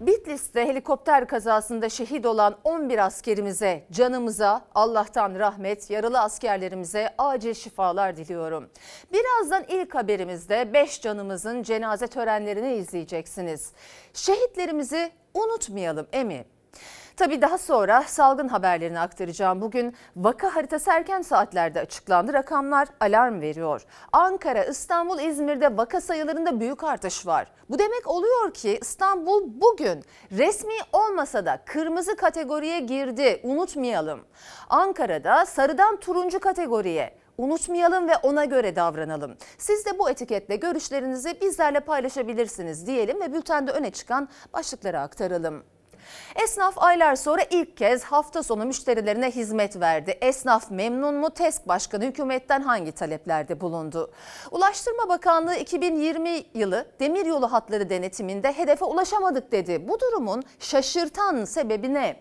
Bitlis'te helikopter kazasında şehit olan 11 askerimize, canımıza Allah'tan rahmet, yaralı askerlerimize acil şifalar diliyorum. Birazdan ilk haberimizde 5 canımızın cenaze törenlerini izleyeceksiniz. Şehitlerimizi unutmayalım emi. Tabii daha sonra salgın haberlerini aktaracağım. Bugün vaka haritası erken saatlerde açıklandı. Rakamlar alarm veriyor. Ankara, İstanbul, İzmir'de vaka sayılarında büyük artış var. Bu demek oluyor ki İstanbul bugün resmi olmasa da kırmızı kategoriye girdi. Unutmayalım. Ankara'da sarıdan turuncu kategoriye. Unutmayalım ve ona göre davranalım. Siz de bu etiketle görüşlerinizi bizlerle paylaşabilirsiniz diyelim ve bültende öne çıkan başlıkları aktaralım. Esnaf aylar sonra ilk kez hafta sonu müşterilerine hizmet verdi. Esnaf memnun mu? TESK Başkanı hükümetten hangi taleplerde bulundu? Ulaştırma Bakanlığı 2020 yılı demiryolu hatları denetiminde hedefe ulaşamadık dedi. Bu durumun şaşırtan sebebi ne?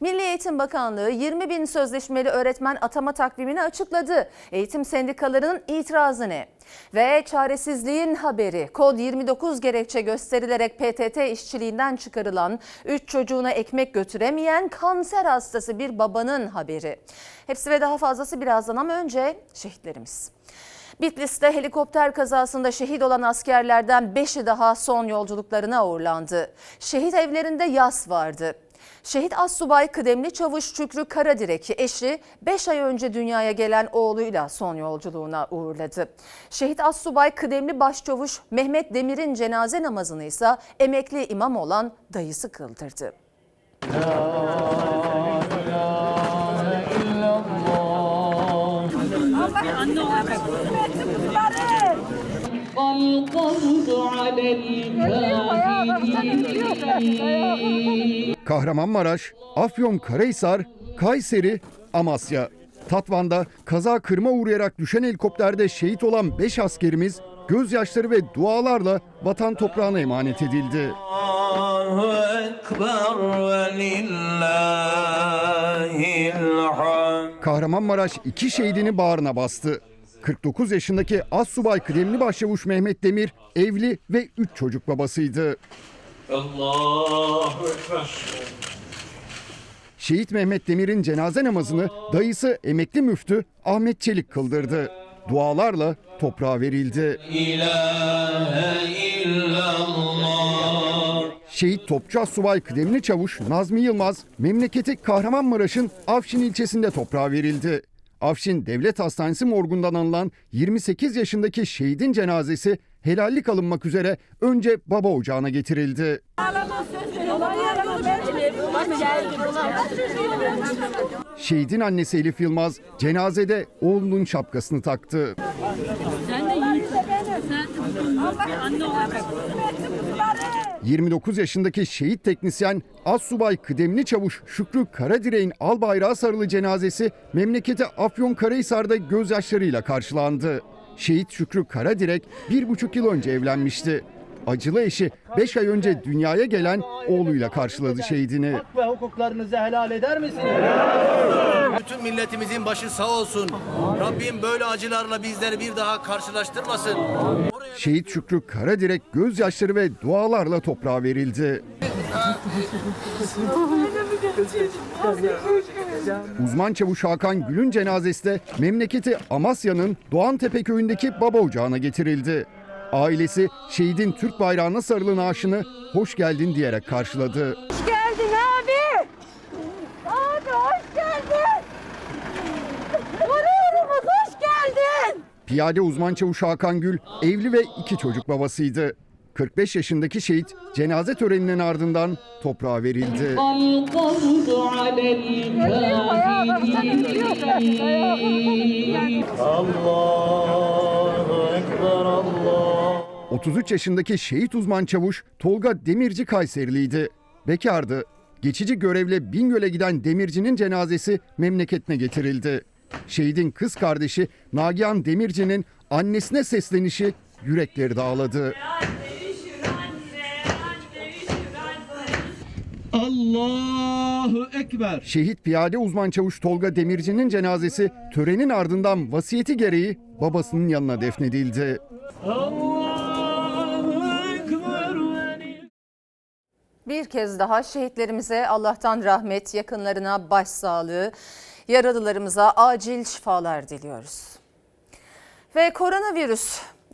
Milli Eğitim Bakanlığı 20 bin sözleşmeli öğretmen atama takvimini açıkladı. Eğitim sendikalarının itirazı ne? Ve çaresizliğin haberi kod 29 gerekçe gösterilerek PTT işçiliğinden çıkarılan 3 çocuğuna ekmek götüremeyen kanser hastası bir babanın haberi. Hepsi ve daha fazlası birazdan ama önce şehitlerimiz. Bitlis'te helikopter kazasında şehit olan askerlerden 5'i daha son yolculuklarına uğurlandı. Şehit evlerinde yas vardı. Şehit Assubay Kıdemli Çavuş Şükrü Karadirek'i eşi 5 ay önce dünyaya gelen oğluyla son yolculuğuna uğurladı. Şehit Assubay Kıdemli Başçavuş Mehmet Demir'in cenaze namazını ise emekli imam olan dayısı kıldırdı. والقبض على الكافرين Kahramanmaraş, Afyon Karahisar, Kayseri, Amasya. Tatvan'da kaza kırma uğrayarak düşen helikopterde şehit olan 5 askerimiz gözyaşları ve dualarla vatan toprağına emanet edildi. Kahramanmaraş iki şehidini bağrına bastı. 49 yaşındaki Assubay Kıdemli Başçavuş Mehmet Demir evli ve 3 çocuk babasıydı. Allahu Ekber. Şehit Mehmet Demir'in cenaze namazını dayısı emekli müftü Ahmet Çelik kıldırdı. Dualarla toprağa verildi. Şehit Topçu Subay Kıdemli Çavuş Nazmi Yılmaz memleketi Kahramanmaraş'ın Afşin ilçesinde toprağa verildi. Afşin Devlet Hastanesi morgundan alınan 28 yaşındaki şehidin cenazesi helallik alınmak üzere önce baba ocağına getirildi. Şehidin annesi Elif Yılmaz cenazede oğlunun şapkasını taktı. Sen de yiğitsin. Sen de anne olarak. 29 yaşındaki şehit teknisyen Assubay Kıdemli Çavuş Şükrü Karadirek'in al bayrağı sarılı cenazesi memleketi Afyonkarahisar'da gözyaşlarıyla karşılandı. Şehit Şükrü Karadirek bir buçuk yıl önce evlenmişti. Acılı eşi 5 ay önce dünyaya gelen oğluyla karşıladı şehidini. ve hukuklarınızı helal eder misiniz? Bütün milletimizin başı sağ olsun. Rabbim böyle acılarla bizleri bir daha karşılaştırmasın. Şehit Şükrü Karadirek gözyaşları ve dualarla toprağa verildi. Uzman çavuş Hakan Gül'ün cenazesi de memleketi Amasya'nın Doğantepe köyündeki baba ocağına getirildi. Ailesi şehidin Türk bayrağına sarılı naaşını hoş geldin diyerek karşıladı. Hoş geldin abi. Abi hoş geldin. Vuruyorumuz hoş geldin. Piyade uzman çavuş Hakan Gül evli ve iki çocuk babasıydı. 45 yaşındaki şehit cenaze töreninin ardından toprağa verildi. Allahu Ekber Allah. 33 yaşındaki şehit uzman çavuş Tolga Demirci Kayseriliydi. Bekardı. Geçici görevle Bingöl'e giden Demirci'nin cenazesi memleketine getirildi. Şehidin kız kardeşi Nagihan Demirci'nin annesine seslenişi yürekleri dağladı. Allahu Ekber. Şehit piyade uzman çavuş Tolga Demirci'nin cenazesi törenin ardından vasiyeti gereği babasının yanına defnedildi. Bir kez daha şehitlerimize Allah'tan rahmet, yakınlarına başsağlığı, yaralılarımıza acil şifalar diliyoruz. Ve koronavirüs